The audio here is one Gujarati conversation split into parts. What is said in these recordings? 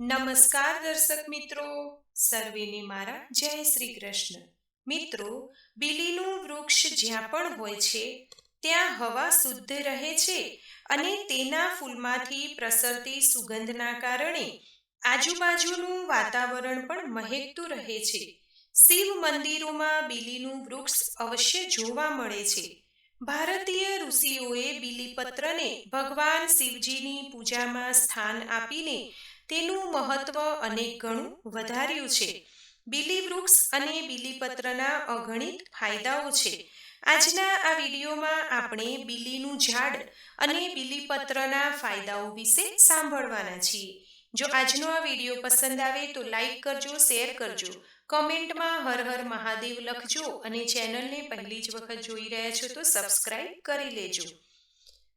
નમસ્કાર દર્શક મિત્રો, સર્વેને મારા જય શ્રી કૃષ્ણ. મિત્રો, બીલીનું વૃક્ષ જ્યાં પણ હોય છે, ત્યાં હવા શુદ્ધ રહે છે અને તેના ફૂલમાંથી પ્રસરતી સુગંધના કારણે આજુબાજુનું વાતાવરણ પણ મહેકતું રહે છે. શિવ મંદિરોમાં બીલીનું વૃક્ષ અવશ્ય જોવા મળે છે. ભારતીય ઋષિઓએ બીલીપત્રને ભગવાન શિવજીની પૂજામાં સ્થાન આપીને તેનું મહત્વ અનેક ગણું વધાર્યું છે. બીલી વૃક્ષ અને બીલીપત્રના અગણિત ફાયદાઓ છે. આજના આ વિડીયોમાં આપણે બીલીનું ઝાડ અને બીલીપત્રના ફાયદાઓ વિશે સાંભળવાના છીએ. જો આજનો આ વીડિયો પસંદ આવે તો લાઈક કરજો, શેર કરજો, કમેન્ટમાં હર હર મહાદેવ લખજો અને ચેનલને પહેલી જ વખત જોઈ રહ્યા છો તો સબસ્ક્રાઈબ કરી લેજો.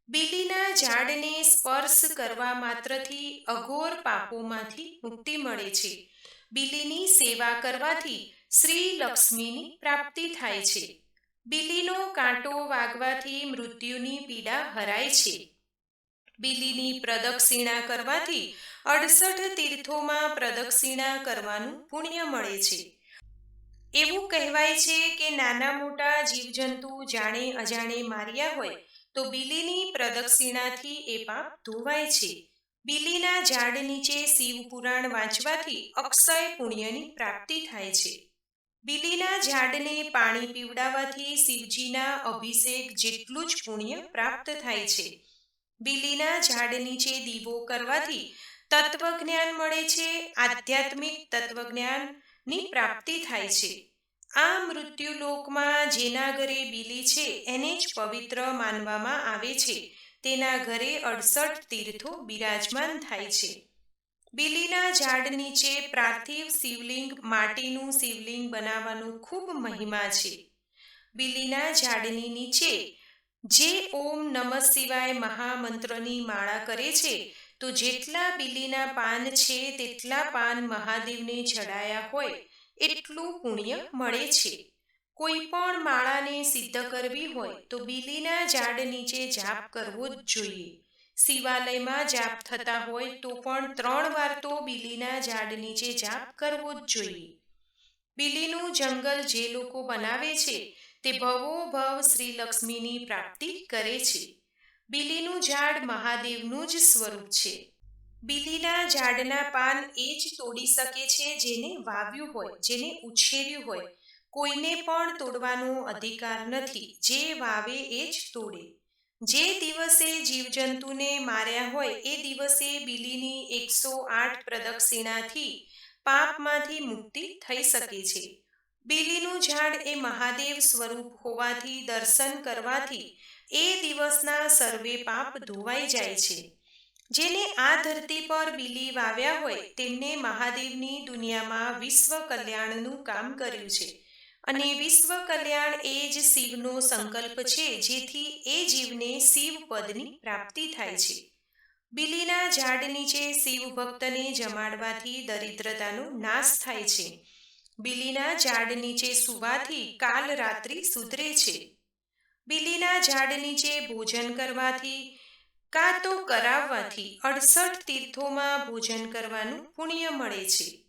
બીલીના ઝાડને સ્પર્શ કરવા માત્રથી અઘોર પાપોમાંથી મુક્તિ મળે છે. બીલીની સેવા કરવાથી શ્રી લક્ષ્મીની પ્રાપ્તિ થાય છે. બીલીનો કાંટો વાગવાથી મૃત્યુની પીડા હરાય છે. બીલીની પ્રદક્ષિણા કરવાથી અડસઠ તીર્થોમાં પ્રદક્ષિણા કરવાનું પુણ્ય મળે છે. એવું કહેવાય છે કે નાના મોટા જીવજંતુ જાણે અજાણે માર્યા હોય તો બિલીની પ્રદક્ષિણાથી એ પાપ ધોવાય છે. બીલીના ઝાડ નીચે શિવ પુરાણ વાંચવાથી અક્ષય પુણ્યની પ્રાપ્તિ થાય છે. બિલીના ઝાડને પાણી પીવડાવવાથી શિવજીના અભિષેક જેટલું જ પુણ્ય પ્રાપ્ત થાય છે. બિલીના ઝાડ નીચે દીવો કરવાથી તત્વજ્ઞાન મળે છે, આધ્યાત્મિક તત્વજ્ઞાનની પ્રાપ્તિ થાય છે. આ મૃત્યુલોકમાં જેના ઘરે બીલી છે, એને જ પવિત્ર માનવામાં આવે છે. તેના ઘરે અડસઠ તીર્થો બિરાજમાન થાય છે. બીલીના ઝાડ નીચે પાર્થિવ શિવલિંગ માટીનું શિવલિંગ બનાવવાનું ખૂબ મહિમા છે. બીલીના ઝાડની નીચે જે ઓમ નમઃ શિવાય મહામંત્રની માળા કરે છે, તો જેટલા બીલીના પાન છે, તેટલા પાન મહાદેવને ચડાયા હોય. એટલું પુણ્ય મળે છે. કોઈ પણ માળાને સિદ્ધ કરવી હોય તો બીલીના ઝાડ નીચે જાપ કરવો જ જોઈએ. શિવાલયમાં જાપ થતા હોય તો પણ ત્રણ વાર તો બીલીના ઝાડ નીચે જાપ કરવો જ જોઈએ. બીલીનું જંગલ જે લોકો બનાવે છે તે ભવો ભવ શ્રી લક્ષ્મીની પ્રાપ્તિ કરે છે. બીલીનું ઝાડ મહાદેવનું જ સ્વરૂપ છે. બીલીના ઝાડના પાન એ જ તોડી શકે છે જેને વાવ્યું હોય, જેને ઉછેર્યું હોય. કોઈને પણ તોડવાનો અધિકાર નથી, જે વાવે એ જ તોડે. જે દિવસે જીવજંતુને માર્યા હોય, એ દિવસે બીલીની એકસો આઠ પ્રદક્ષિણાથી પાપમાંથી મુક્તિ થઈ શકે છે. બીલીનું ઝાડ એ મહાદેવ સ્વરૂપ હોવાથી દર્શન કરવાથી એ દિવસના સર્વે પાપ ધોવાઈ જાય છે. જેને આ ધરતી પર બીલી વાવ્યા હોય, તેમને મહાદેવની દુનિયામાં વિશ્વ કલ્યાણનું કામ કર્યું છે. અને વિશ્વ કલ્યાણ એ જ શિવનો સંકલ્પ છે, જેથી એ જીવને શિવ પદની પ્રાપ્તિ થાય છે. બીલીના ઝાડ નીચે શિવ ભક્તને જમાડવાથી દરિદ્રતાનો નાશ થાય છે. બીલીના ઝાડ નીચે સુવાથી કાલ રાત્રિ સુધરે છે. બીલીના ઝાડ નીચે ભોજન કરવાથી કાં તો કરાવવાથી અડસઠ તીર્થોમાં ભોજન કરવાનું પુણ્ય મળે છે.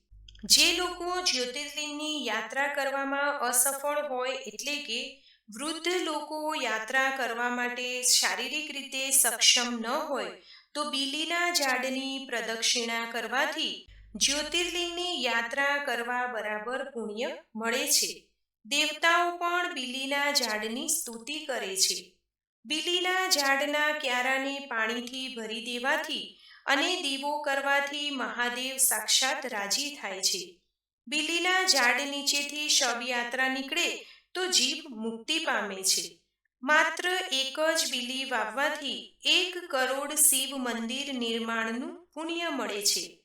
જે લોકો જ્યોતિર્લિંગની યાત્રા કરવામાં અસફળ હોય એટલે કે વૃદ્ધ લોકો યાત્રા કરવા માટે શારીરિક રીતે સક્ષમ ન હોય, તો બીલીના ઝાડની પ્રદક્ષિણા કરવાથી જ્યોતિર્લિંગની યાત્રા કરવા બરાબર પુણ્ય મળે છે. દેવતાઓ પણ બીલીના ઝાડની સ્તુતિ કરે છે. બીલીના ઝાડના ક્યારાને પાણીથી ભરી દેવાથી અને દીવો કરવાથી મહાદેવ સાક્ષાત રાજી થાય છે. બીલીના ઝાડ નીચેથી શબયાત્રા નીકળે તો જીવ મુક્તિ પામે છે. માત્ર એક જ બીલી વાવવાથી એક કરોડ શિવ મંદિર નિર્માણનું પુણ્ય મળે છે.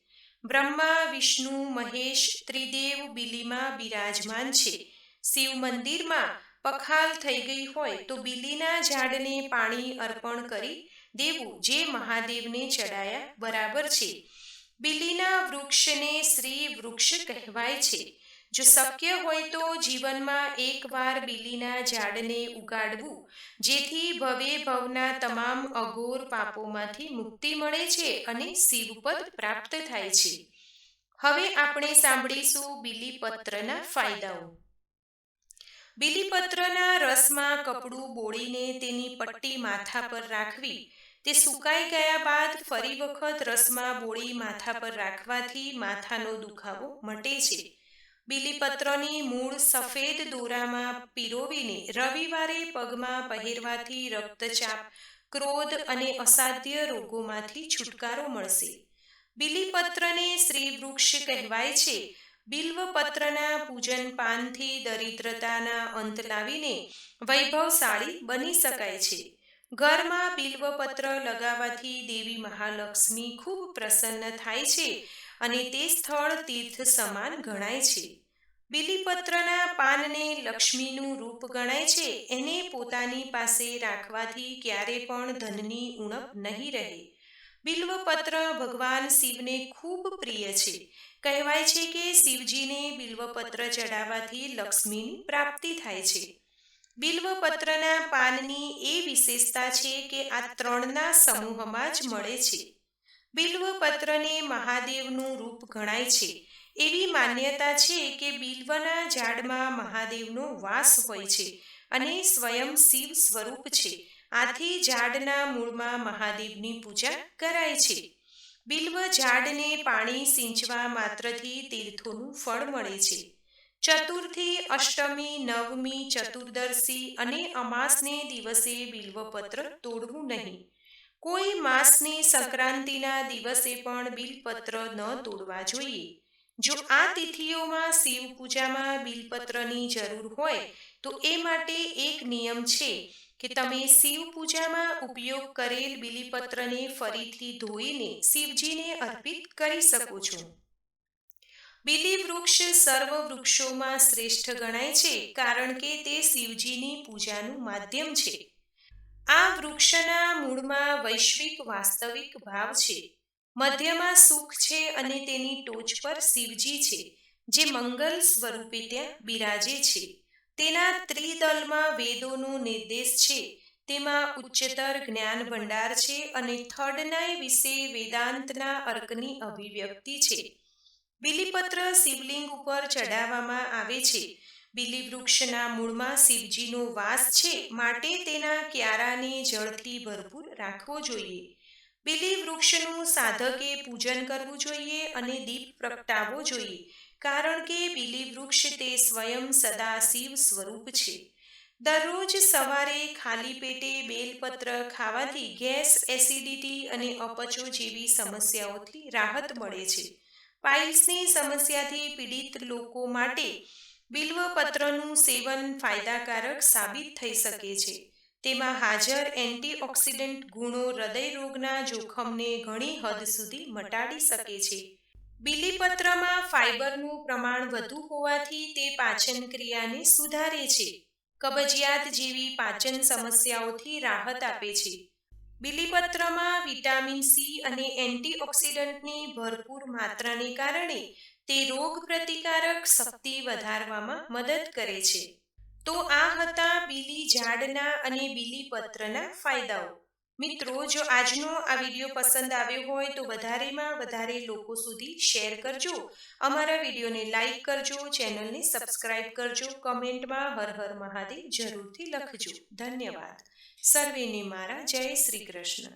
બ્રહ્મા, વિષ્ણુ, મહેશ, ત્રિદેવ બીલીમાં બિરાજમાન છે. શિવ મંદિરમાં પખાલ થઈ ગઈ હોય તો બીલીના ઝાડને પાણી અર્પણ કરી દેવું જે મહાદેવને ચડાયા બરાબર છે. બીલીના વૃક્ષને શ્રી વૃક્ષ કહેવાય છે. જો શક્ય હોય તો જીવનમાં એકવાર બીલીના ઝાડને ઉગાડવું, જેથી ભવે ભવના તમામ અઘોર પાપોમાંથી મુક્તિ મળે છે અને શિવપદ પ્રાપ્ત થાય છે. હવે આપણે સાંભળીશું બીલીપત્રના ફાયદાઓ. બીલીપત્રના રસમાં કપડું બોળીને તેની પટ્ટી માથા પર રાખવી. તે સુકાઈ ગયા બાદ ફરી વખત રસમાં બોળી માથા પર રાખવાથી માથાનો દુખાવો મટે છે. બીલીપત્રની મૂળ સફેદ દોરામાં પીરોવીને રવિવારે પગમાં પહેરવાથી રક્તચાપ, ક્રોધ અને અસાધ્ય રોગોમાંથી છુટકારો મળશે. બીલીપત્રને શ્રી વૃક્ષ કહેવાય છે. બિલ્વપત્રના પૂજન પાનથી દરિદ્રતાના અંત લાવીને વૈભવશાળી બની શકાય છે. ઘરમાં બિલ્વપત્ર લગાવવાથી દેવી મહાલક્ષ્મી ખૂબ પ્રસન્ન થાય છે અને તે સ્થળ તીર્થ સમાન ગણાય છે. બિલીપત્રના પાનને લક્ષ્મીનું રૂપ ગણાય છે, એને પોતાની પાસે રાખવાથી ક્યારે પણ ધનની ઉણપ નહીં રહે. બિલ્વપત્ર ભગવાન શિવને ખૂબ પ્રિય છે. કહેવાય છે કે શિવજીને બિલ્વપત્ર ચડાવવાથી લક્ષ્મીની પ્રાપ્તિ થાય છે. બિલ્વપત્રના પાનની એ વિશેષતા છે કે આ ત્રણના સમૂહમાં જ મળે છે. બિલ્વપત્રને મહાદેવનું રૂપ ગણાય છે. એવી માન્યતા છે કે બિલ્વના ઝાડમાં મહાદેવનો વાસ હોય છે અને સ્વયં શિવ સ્વરૂપ છે. આથી ઝાડના મૂળમાં મહાદેવની પૂજા કરાય છે. બિલ્વ ઝાડને પાણી સિંચવા માત્રથી તીર્થોનું ફળ મળે છે. ચતુર્થી, અષ્ટમી, નવમી, ચતુર્દશી અને અમાસને દિવસે બિલ્વપત્ર તોડવું નહીં. કોઈ માસની સંક્રાંતિના દિવસે પણ બિલપત્ર ન તોડવા જોઈએ. જો આ તિથિઓમાં શિવ પૂજામાં બિલપત્રની જરૂર હોય, તો એ માટે એક નિયમ છે. કે તમે શિવ પૂજામાં ઉપયોગ કરેલ બિલીપત્રને ફરીથી ધોઈને શિવજીને અર્પિત કરી શકો છો. બિલી વૃક્ષ સર્વ વૃક્ષોમાં શ્રેષ્ઠ ગણાય છે કારણ કે તે શિવજીની પૂજાનું માધ્યમ છે. આ વૃક્ષના મૂળમાં વૈશ્વિક વાસ્તવિક ભાવ છે. મધ્યમાં સુખ છે અને તેની ટોચ પર શિવજી છે, જે મંગલ સ્વરૂપે ત્યાં બિરાજે છે. તેના ત્રિદલમાં વેદોનું નિર્દેશ છે. તેમાં ઉચ્ચતર જ્ઞાન ભંડાર છે અને થર્ડનાય વિશે વેદાંતના અર્કની અભિવ્યક્તિ છે. બિલીપત્ર શિવલિંગ ઉપર ચડાવવામાં આવે છે. બિલી વૃક્ષના મૂળમાં શિવજીનો વાસ છે. માટે તેના ક્યારાને જળથી ભરપૂર રાખવો જોઈએ. બિલી વૃક્ષનું સાધકે પૂજન કરવું જોઈએ અને દીપ પ્રગટાવવો જોઈએ. કારણ કે બીલી વૃક્ષ તે સ્વયં સદા શિવ સ્વરૂપ છે. દરરોજ સવારે ખાલી પેટે બેલપત્ર ખાવાથી ગેસ, એસિડિટી અને અપચો જેવી સમસ્યાઓથી રાહત મળે છે. પાઇલ્સની સમસ્યાથી પીડિત લોકો માટે બિલ્વપત્રનું સેવન ફાયદાકારક સાબિત થઈ શકે છે. તેમાં હાજર એન્ટીઓક્સિડન્ટ ગુણો હૃદય રોગના જોખમને ઘણી હદ સુધી મટાડી શકે છે. બીલીપત્રમાં ફાઇબરનું પ્રમાણ વધુ હોવાથી તે પાચન ક્રિયાને સુધારે છે. કબજિયાત જેવી પાચન સમસ્યાઓથી રાહત આપે છે. બીલીપત્રમાં વિટામિન સી અને એન્ટીઓક્સિડન્ટની ભરપૂર માત્રાને કારણે તે રોગ પ્રતિકારક શક્તિ વધારવામાં મદદ કરે છે. તો આ હતા બીલી ઝાડના અને બીલીપત્રના ફાયદાઓ. મિત્રો, જો આજનો આ વીડિયો પસંદ આવ્યો હોય તો વધારેમાં વધારે લોકો સુધી શેર કરજો. અમારા વિડીયોને લાઈક કરજો, ચેનલને સબસ્ક્રાઇબ કરજો, કમેન્ટમાં હર હર મહાદેવ જરૂરથી લખજો. ધન્યવાદ. સર્વેને મારા જય શ્રી કૃષ્ણ.